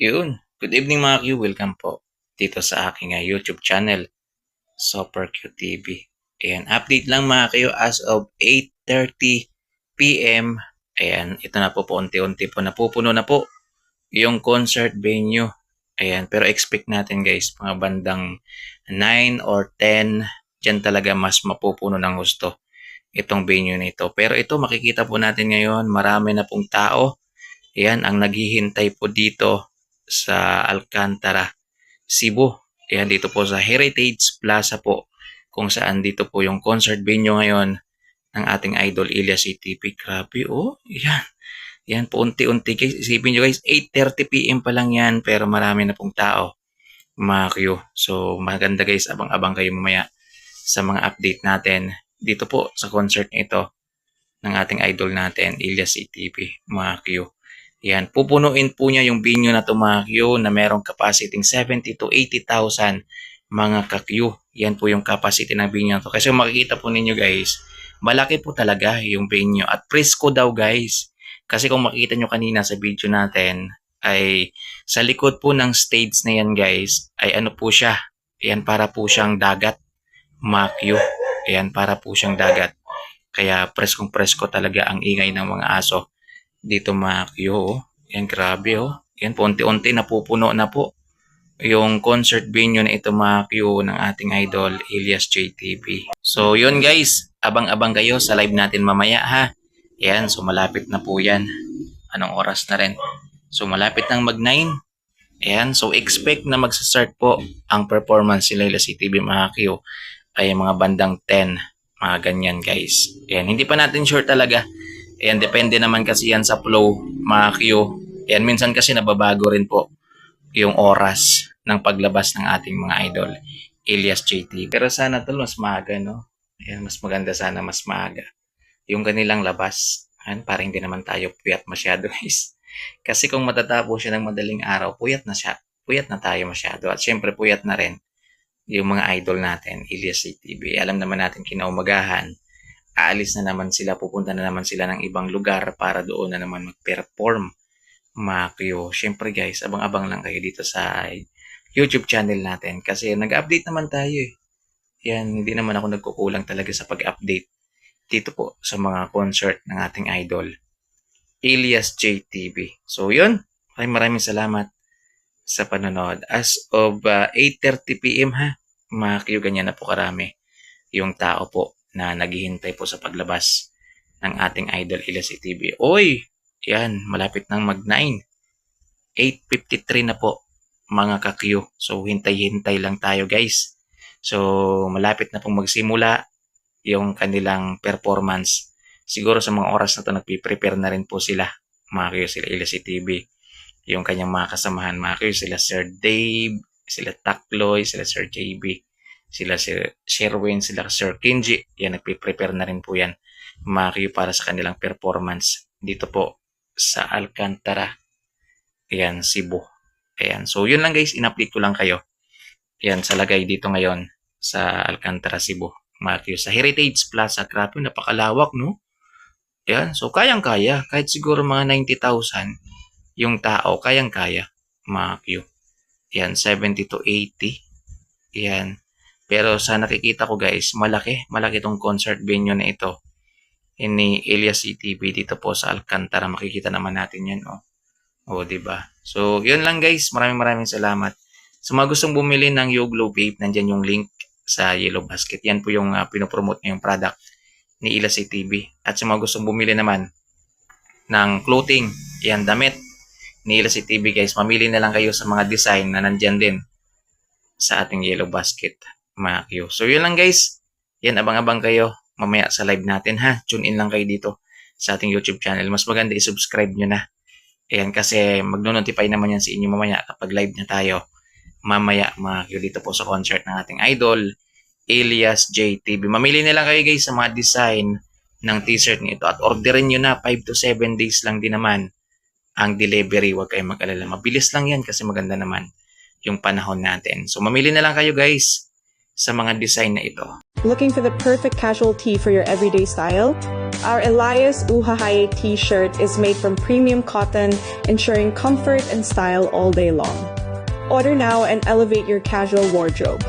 Yun. Good evening mga Q. Welcome po dito sa aking uh, YouTube channel, Super Q TV. Ayan, update lang mga Q as of 8.30 p.m. Ayan, ito na po po unti-unti po napupuno na po yung concert venue. Ayan, pero expect natin guys, mga bandang 9 or 10, dyan talaga mas mapupuno ng gusto itong venue nito. Pero ito makikita po natin ngayon, marami na pong tao. Ayan, ang naghihintay po dito sa Alcantara, Cebu. Ayan, dito po sa Heritage Plaza po, kung saan dito po yung concert venue ngayon ng ating idol Elias ATP. Grabe, oh. Ayan. Yan po, unti-unti. Isipin nyo guys, 8.30pm pa lang yan, pero marami na pong tao. Mga. So, maganda guys, abang-abang kayo mamaya sa mga update natin dito po sa concert ito ng ating idol natin, Elias ATP, mga Q. Yan, pupunuin po niya yung venue na Q na merong capacity 70 to 80,000 mga ka-Q. Yan po yung capacity ng venue na to. Kasi makikita po ninyo guys, malaki po talaga yung venue. At presko daw guys. Kasi kung makikita nyo kanina sa video natin, ay sa likod po ng stage na yan guys, ay ano po siya, yan para po siyang dagat, mga Q. Ayan, para po siyang dagat. Kaya preskong presko talaga ang ingay ng mga aso dito Q. Oh. Yan, grabe oh. Yan po, unti-unti napupuno na po yung concert venue na ito Q ng ating idol Elias JTV. So yun guys, abang-abang kayo sa live natin mamaya ha. Yan, so malapit na po yan. Anong oras na rin? So malapit nang mag 9. Ayan, so expect na magsa-start po ang performance ni Laila CTV Q ay mga bandang 10. Mga ganyan guys. Ayan, hindi pa natin sure talaga. Ayan, depende naman kasi yan sa flow mga Q. Ayan, minsan kasi nababago rin po yung oras ng paglabas ng ating mga idol. Elias JT. Pero sana tol mas maaga, no? Ayan, mas maganda sana mas maaga. Yung kanilang labas. Ayan, para hindi naman tayo puyat masyado guys. Kasi kung matatapos siya ng madaling araw, puyat na siya. Puyat na tayo masyado. At syempre puyat na rin yung mga idol natin, Elias TV. Alam naman natin kinaumagahan, aalis na naman sila, pupunta na naman sila ng ibang lugar para doon na naman mag-perform. Makyo. Siyempre guys, abang-abang lang kayo dito sa YouTube channel natin kasi nag-update naman tayo eh. Yan, hindi naman ako nagkukulang talaga sa pag-update dito po sa mga concert ng ating idol, Elias JTV. So yun, maraming maraming salamat sa panonood. As of uh, 8.30pm ha, mga ganyan na po karami yung tao po na naghihintay po sa paglabas ng ating idol Elias TV. Oy, yan, malapit nang mag 9. 8.53 na po mga ka-Q. So, hintay-hintay lang tayo guys. So, malapit na pong magsimula yung kanilang performance. Siguro sa mga oras na to nagpiprepare na rin po sila, mga Q, sila Elias TV yung kanyang mga kasamahan mga kayo, sila Sir Dave, sila Takloy, sila Sir JB, sila Sir Sherwin, sila Sir Kenji. Yan, nagpe-prepare na rin po yan mga kayo para sa kanilang performance dito po sa Alcantara. Ayan, Cebu. Ayan. So, yun lang guys. In-update ko lang kayo. Ayan, sa lagay dito ngayon sa Alcantara, Cebu. Mga Sa Heritage Plaza. Grabe, napakalawak, no? Ayan. So, kayang-kaya. Kahit siguro mga 90,000 yung tao, kayang-kaya, mga Q. Yan, 70 to 80. Yan. Pero sa nakikita ko guys, malaki, malaki tong concert venue na ito. Ini Elias ETV dito po sa Alcantara. Makikita naman natin yan, oh. Oh, di ba? So, yun lang guys. Maraming maraming salamat. Sa mga gustong bumili ng Yoglo Vape, nandyan yung link sa Yellow Basket. Yan po yung uh, pinopromote na product ni Elias ETV. At sa mga gustong bumili naman ng clothing, yan damit, Nila si TV guys, mamili na lang kayo sa mga design na nandyan din sa ating yellow basket Q. So yun lang guys, yan abang-abang kayo mamaya sa live natin ha. Tune in lang kayo dito sa ating YouTube channel. Mas maganda i-subscribe nyo na. Ayan kasi magno-notify naman yan sa inyo mamaya kapag live na tayo. Mamaya mga dito po sa concert ng ating idol, Elias JTV. Mamili na lang kayo guys sa mga design ng t-shirt nito at orderin nyo na 5 to 7 days lang din naman ang delivery. Huwag kayong mag-alala. Mabilis lang yan kasi maganda naman yung panahon natin. So, mamili na lang kayo guys sa mga design na ito. Looking for the perfect casual tee for your everyday style? Our Elias Uhahaye t-shirt is made from premium cotton, ensuring comfort and style all day long. Order now and elevate your casual wardrobe.